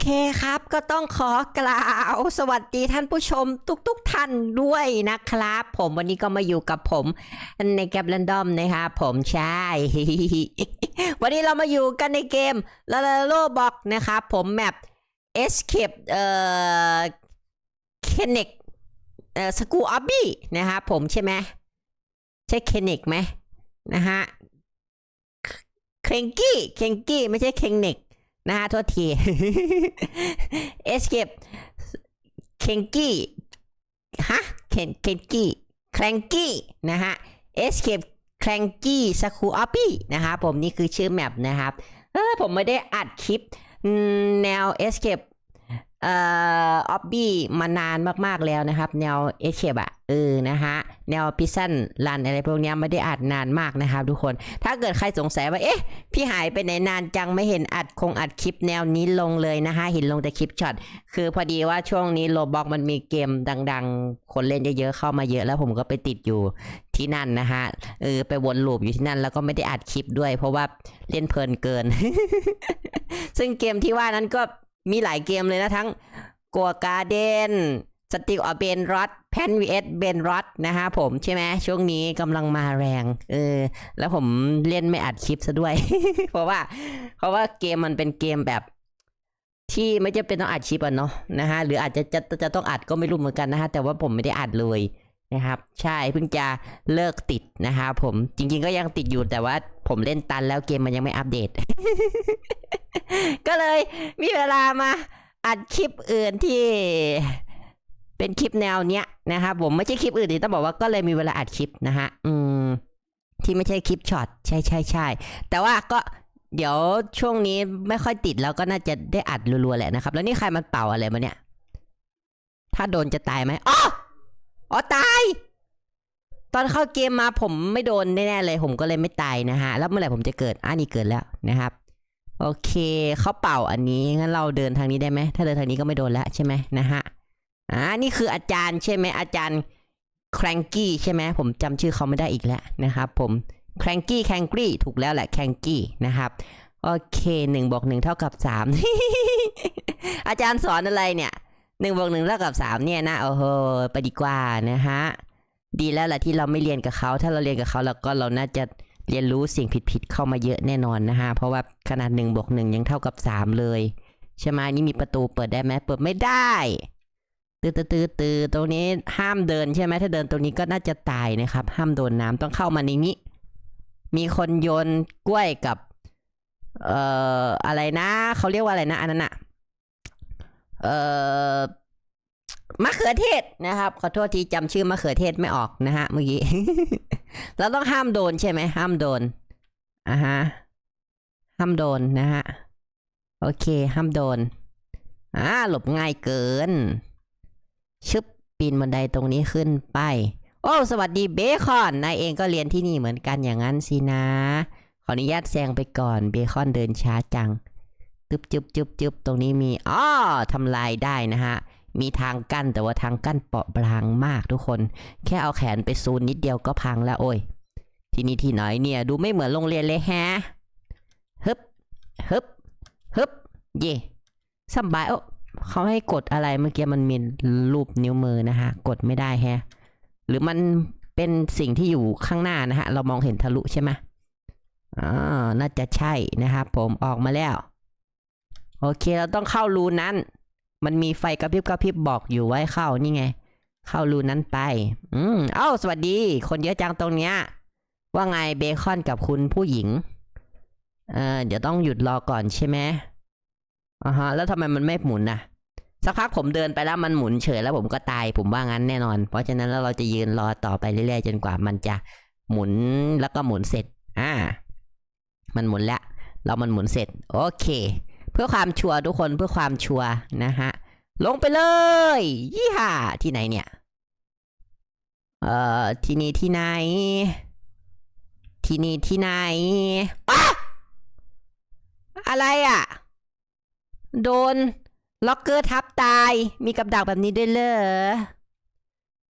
เคครับ ก็ต้องขอกล่าวสวัสดีท่านผู้ชมทุกๆทท่านด้วยนะครับ ผมวันนี้ก็มาอยู่กับผมในแกม r รนดอมนะครับผมใช่ วันนี้เรามาอยู่กันในเกมลาลาโลบอกนะครับผมแมป Escape เอ่อ Kenek เอ่อสกูออบบี้นะครับผมใช่ไหมใช่ Kenek ไหมนะฮะเคงกี้เคงกี้ไม่ใช่เคงเน็ก นะฮะโทษที Escape เคนกี้ฮะเคนเคนกี้แคลงกี้นะฮะ Escape แคลงกี้สคูออปปี้นะครับผมนี่คือชื่อแมปนะครับเออผมไม่ได้อัดคลิปแนว Escape เอ่อออบบี้มานานมากๆแล้วนะครับ แนว Escape อะเออนะฮะแนวพิซซันรันอะไรพวกนี้ไม่ได้อัดนานมากนะครับทุกคนถ้าเกิดใครสงสัยว่าเอ๊ะพี่หายไปไหนนานจังไม่เห็นอัดคงอัดคลิปแนวนี้ลงเลยนะฮะเห็นลงแต่คลิปช็อตคือพอดีว่าช่วงนี้โลบอกมันมีเกมดัง ๆ คนเล่นเยอะๆเข้ามาเยอะแล้วผมก็ไปติดอยู่ที่นั่นนะฮะเออไปวนลูปอยู่ที่นั่นแล้วก็ไม่ได้อัดคลิปด้วย เพราะว่าเล่นเพลินเกิน ซึ่งเกมที่ว่านั้นก็ มีหลายเกมเลยนะทั้งกัวการ์เดนสติกอเบนรอดแพนวีเอสเบนรอดนะฮะผมใช่ไหมช่วงนี้กำลังมาแรงเออแล้วผมเล่นไม่อัดคลิปซะด้วย เพราะว่า เพราะว่าเกมมันเป็นเกมแบบ ที่ไม่จำเป็นต้องอัดคลิปอะเนาะนะฮะหรืออาจจะจะจะต้องอัดก็ไม่รู้เหมือนกันนะฮะแต่ว่าผมไม่ได้อัดเลยนะครับ ใช่เพิ่งจะเลิกติดนะคะผมจริงๆก็ยังติดอยู่แต่ว่า ผมเล่นตันแล้วเกมมันยังไม่อัปเดต ก็เลยมีเวลามาอัดคลิปอื่นที่เป็นคลิปแนวเนี้ยนะครับผมไม่ใช่คลิปอื่นที่ต้องบอกว่าก็เลยมีเวลาอัดคลิปนะฮะอืมที่ไม่ใช่คลิปช็อตใช่ใช่ใช่แต่ว่าก็เดี๋ยวช่วงนี้ไม่ค่อยติดแล้วก็น่าจะได้อัดรัวๆแหละนะครับ แล้วนี่ใครมันเป่าอะไรมาเนี่ย ถ้าโดนจะตายไหมอ๋ออ๋อตาย ตอนเข้าเกมมาผมไม่โดนแน่ๆเลยผมก็เลยไม่ตายนะฮะ แล้วเมื่อไหร่ผมจะเกิดอ่านี่เกิดแล้วนะครับ โอเคเขาเป่าอันนี้งั้นเราเดินทางนี้ได้ไหมถ้าเดินทางนี้ก็ไม่โดนแล้วใช่ไหมนะฮะอ่านี่คืออาจารย์ใช่ไหมอาจารย์แครงกี้ใช่ไหมผมจำชื่อเขาไม่ได้อีกแล้วนะครับ ผมแครงกี้แครงกี้ถูกแล้วแหละแครงกี้นะครับโอเคหนึ่งบวกหนึ่งเท่ากับสามอาจารย์สอนอะไรเนี่ยหนึ่งบวกหนึ่งเท่ากับสามเนี่ยนะโอ้โหไปดีกว่านะฮะ ดีแล้วแหละที่เราไม่เรียนกับเขา ถ้าเราเรียนกับเขาแล้วก็เราน่าจะเรียนรู้สิ่งผิดๆเข้ามาเยอะแน่นอนนะฮะ เพราะว่าขนาดหนึ่งบวกหนึ่งยังเท่ากับสามเลย ใช่ไหมนี่มีประตูเปิดได้ไหมเปิดไม่ได้ตือตือตือตือตรงนี้ห้ามเดินใช่ไหมถ้าเดินตรงนี้ก็น่าจะตายนะครับ ห้ามโดนน้ำต้องเข้ามาในนี้ มีคนโยนกล้วยกับ เอ่ออะไรนะเขาเรียกว่าอะไรนะอันนั้นอะเอ่อ มะเขือเทศนะครับ ขอโทษทีจำชื่อมะเขือเทศไม่ออกนะฮะเมื่อกี้ เราต้องห้ามโดนใช่ไหมห้ามโดนอะฮะห้ามโดนนะฮะโอเค ห้ามโดนอ่าหลบง่ายเกิน ชึบปีนบันไดตรงนี้ขึ้นไป โอ้สวัสดีเบคอนนายเองก็เรียนที่นี่เหมือนกันอย่างนั้นสินะ ขออนุญาตแซงไปก่อนเบคอนเดินช้าจัง จึบจึบจึบจึบตรงนี้มีอ้อทำลายได้นะฮะ มีทางกั้นแต่ว่าทางกั้นเปราะบางมากทุกคน แค่เอาแขนไปซูนนิดเดียวก็พังแล้วโอ้ย ที่นี่ที่ไหนเนี่ย ดูไม่เหมือนโรงเรียนเลยแฮะฮึบฮึบฮึบเย่สบายโอ้เขาให้กดอะไรเมื่อกี้มันมีรูปนิ้วมือนะฮะ กดไม่ได้แฮะ หรือมันเป็นสิ่งที่อยู่ข้างหน้านะฮะ เรามองเห็นทะลุใช่ไหมอ่าน่าจะใช่นะครับผมออกมาแล้ว โอเคเราต้องเข้ารูนั้น มันมีไฟกระพริบกระพริบบอกอยู่ไว้เข้านี่ไง เข้ารูนั้นไป อืมเอ้าสวัสดี คนเยอะจังตรงเนี้ย ว่าไงเบคอนกับคุณผู้หญิง เออเดี๋ยวต้องหยุดรอก่อนใช่ไหมอ่าฮะ แล้วทำไมมันไม่หมุนนะสักพักผมเดินไปแล้วมันหมุนเฉยแล้วผมก็ตายผมว่างั้นแน่นอน เพราะฉะนั้นแล้วเราจะยืนรอต่อไปเรื่อยๆจนกว่ามันจะหมุนแล้วก็หมุนเสร็จ อ่า มันหมุนแล้ว เรามันหมุนเสร็จ โอเค เพื่อความชัวร์ทุกคนเพื่อความชัวร์นะฮะ ลงไปเลย ยี่ห้าที่ไหนเนี่ย เอ่อ ที่นี่ที่ไหน ที่นี่ที่ไหนอะอะไรอะ โดน ล็อกเกอร์ทับตาย มีกับดักแบบนี้ด้วยเหรอ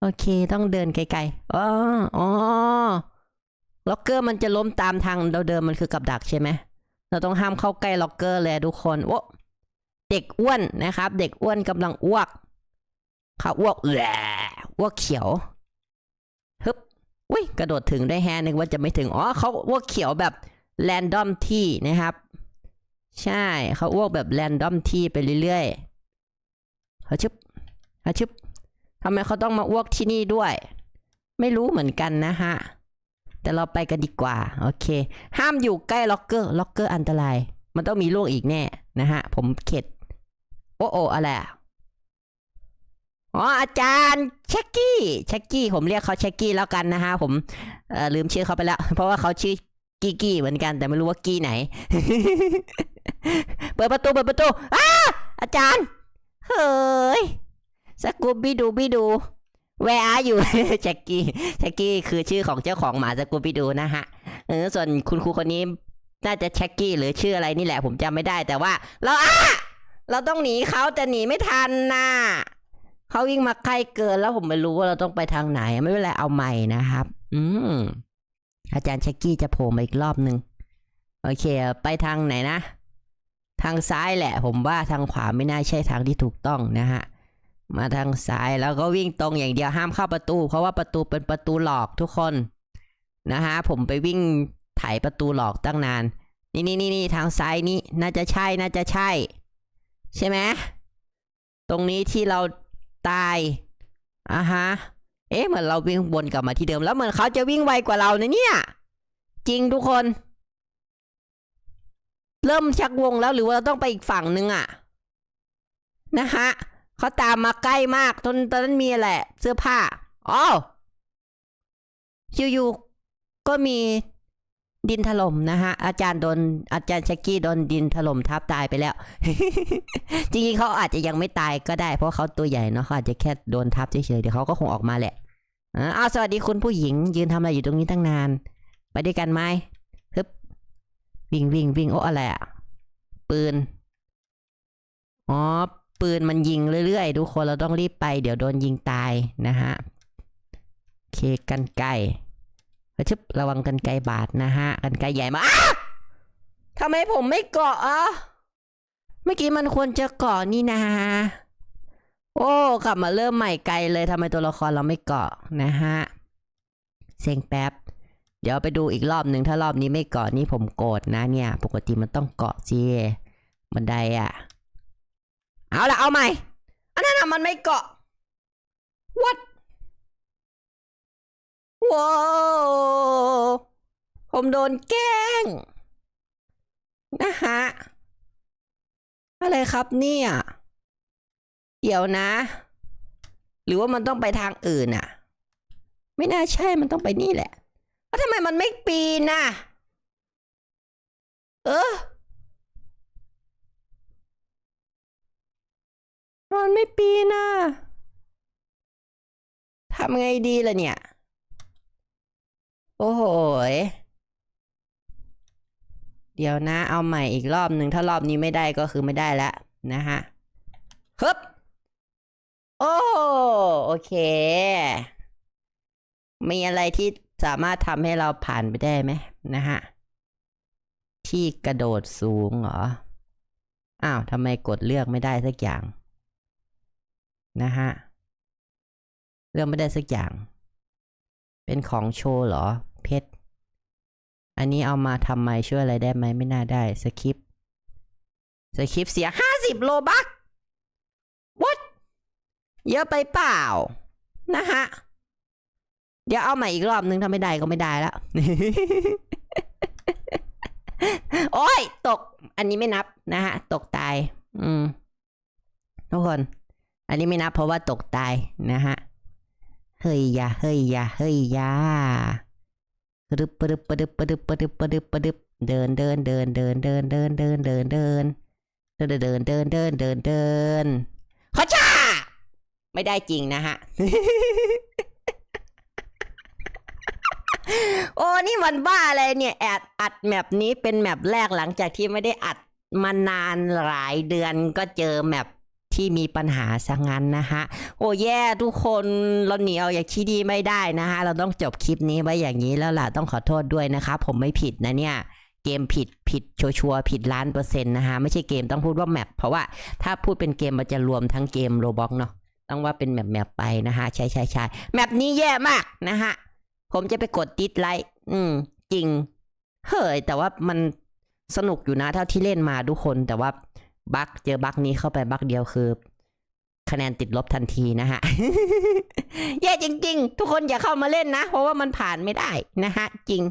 โอเค ต้องเดินไกลๆ อ๋อ อ๋อ ล็อกเกอร์มันจะล้มตามทางเราเดิมมันคือกับดักใช่ไหม เราต้องห้ามเข้าใกล้ล็อกเกอร์เลยทุกคนโอ้เด็กอ้วนนะครับ เด็กอ้วนกำลังอ้วกเขาอ้วกแหละอ้วกเขียวฮึบอุ้ยกระโดดถึงได้แฮนึกว่าจะไม่ถึงอ๋อเขาอ้วกเขียวแบบแรนดอมที่นะครับ ใช่เขาอ้วกแบบแรนดอมที่ไปเรื่อยๆฮัชึบฮัชึบทำไมเขาต้องมาอ้วกที่นี่ด้วย ไม่รู้เหมือนกันนะฮะ แต่เราไปกันดีกว่า โอเค ห้ามอยู่ใกล้ล็อกเกอร์ล็อกเกอร์อันตราย มันต้องมีลูกอีกแน่นะฮะ ผมเข็ด โอ้โออะไรอ๋ออาจารย์เช็กกี้เช็กกี้ ผมเรียกเขาเช็กกี้แล้วกันนะฮะ ผมลืมชื่อเขาไปแล้ว เพราะว่าเขาชื่อกี้กี้เหมือนกัน แต่ไม่รู้ว่ากี้ไหน เปิดประตูเปิดประตูอ้าอาจารย์ เฮ้ยสกูบี้ดูบี้ดู แวร์อาอยู่แจ็กกี้แจ็กกี้คือชื่อของเจ้าของหมาสกูบี้ดูนะฮะเออส่วนคุณครูคนนี้น่าจะแช็กกี้หรือชื่ออะไรนี่แหละผมจำไม่ได้แต่ว่า เราอะเราต้องหนีเขาแต่หนีไม่ทันน่ะเขาวิ่งมาใกล้เกินแล้วผมไม่รู้ว่าเราต้องไปทางไหน ไม่เป็นไรเอาใหม่นะครับ อืมอาจารย์แช็กกี้จะโผล่มาอีกรอบหนึ่งโอเค ไปทางไหนนะ ทางซ้ายแหละ ผมว่าทางขวาไม่น่าใช่ทางที่ถูกต้องนะฮะ มาทางซ้ายแล้วก็วิ่งตรงอย่างเดียวห้ามเข้าประตู เพราะว่าประตูเป็นประตูหลอกทุกคนนะฮะผมไปวิ่งไถประตูหลอกตั้งนาน นี่นี่นี่นี่ทางซ้ายนี่น่าจะใช่น่าจะใช่ ใช่ไหมตรงนี้ที่เราตายอะฮะเอ๊ะเหมือนเราวิ่งวนกลับมาที่เดิมแล้วเหมือนเขาจะวิ่งไวกว่าเรานะเนี่ย จริงทุกคน เริ่มชักวงแล้วหรือว่าเราต้องไปอีกฝั่งนึงอะนะฮะ เขาตามมาใกล้มากตอนตอนนั้นมีอะไรเสื้อผ้าอ๋ออยู่ๆก็มีดินถล่มนะฮะ อาจารย์โดนอาจารย์แช็กกี้โดนดินถล่มทับตายไปแล้ว จริงๆเขาอาจจะยังไม่ตายก็ได้ เพราะเขาตัวใหญ่เนาะเขาอาจจะแค่โดนทับเฉยๆเดี๋ยวเขาก็คงออกมาแหละอ้าวสวัสดีคุณผู้หญิง ยืนทำอะไรอยู่ตรงนี้ตั้งนาน ไปด้วยกันไหมฮึบวิ่งวิ่งวิ่งโอ้อะไรอะปืนอ๋อ ปืนมันยิงเรื่อยๆ ทุกคนเราต้องรีบไป เดี๋ยวโดนยิงตายนะฮะเคกันไกลชึบระวังกันไกลบาดนะฮะ กันไกลใหญ่มากทำไมผมไม่เกาะอะเมื่อกี้มันควรจะเกาะนี่นะโอ้กลับมาเริ่มใหม่ไกลเลยทำไมตัวละครเราไม่เกาะนะฮะเซ็งแป๊บ เดี๋ยวไปดูอีกรอบหนึ่งถ้ารอบนี้ไม่เกาะนี่ผมโกรธนะเนี่ย ปกติมันต้องเกาะสิบันไดอะ เอาละเอาใหม่ อันนั้นมันไม่เกาะ what ว้าวผมโดนแกล้ง นะฮะ อะไรครับเนี่ย เดี๋ยวนะ หรือว่ามันต้องไปทางอื่นอะไม่น่าใช่มันต้องไปนี่แหละแล้วทำไมมันไม่ปีนน่ะ เออ มันไม่ปีนน่ะทำไงดีล่ะเนี่ย โอ้โหเดี๋ยวนะ เอาใหม่อีกรอบหนึ่งถ้ารอบนี้ไม่ได้ก็คือไม่ได้แล้วนะฮะฮึบโอ้โอเค มีอะไรที่สามารถทำให้เราผ่านไปได้ไหมนะฮะ ที่กระโดดสูงเหรอ อ้าวทำไมกดเลือกไม่ได้สักอย่าง นะฮะเลือกไม่ได้สักอย่าง เป็นของโชว์เหรอ เพชร อันนี้เอามาทำไมช่วยอะไรได้ไหมไม่น่าได้สคริปสคริปเสียห้าสิบโลบัก what เยอะไปเปล่า นะฮะ เดี๋ยวเอาใหม่อีกรอบนึงถ้าไม่ได้ก็ไม่ได้แล้ว โอ้ย ตก อันนี้ไม่นับนะฮะ ตกตาย อืม ทุกคน อันนี้ไม่นับเพราะว่าตกตายนะฮะ เฮ้ยยาเฮ้ยยาเฮ้ยยาปดึบปดึบปดึบปดึบปดึบปดึบปดึบเดินเดินเดินเดินเดินเดินเดินเดินเดินเดินเดินเดินเดินเดินเดินขอจ้าไม่ได้จริงนะฮะ โอ้นี่มันบ้าอะไรเนี่ยแอดอัดแมปนี้เป็นแมปแรกหลังจากที่ไม่ได้อัดมานานหลายเดือนก็เจอแมป ที่มีปัญหาซะงั้นนะฮะโอ้แย่ทุกคนเราหนีเอาอย่างที่ดีไม่ได้นะฮะเราต้องจบคลิปนี้ไว้อย่างนี้แล้วล่ะต้องขอโทษด้วยนะครับผมไม่ผิดนะเนี่ยเกมผิดผิดชัวร์ๆผิดล้านเปอร์เซ็นต์นะฮะไม่ใช่เกมต้องพูดว่าแมปเพราะว่าถ้าพูดเป็นเกมมันจะรวมทั้งเกมโรบ็อกเนาะต้องว่าเป็นแมปแมปไปนะฮะใช่ใช่ใช่แมปนี้แย่มากนะฮะผมจะไปกดดิสไลค์อืมจริงเฮ้ยแต่ว่ามันสนุกอยู่นะเท่าที่เล่นมาทุกคนแต่ว่า บั๊กเจอบั๊กนี้เข้าไปบั๊กเดียวคือ คะแนนติดลบทันทีนะฮะ แย่จริง ๆ ทุกคนอย่าเข้ามาเล่นนะ เพราะว่ามันผ่านไม่ได้นะฮะ จริง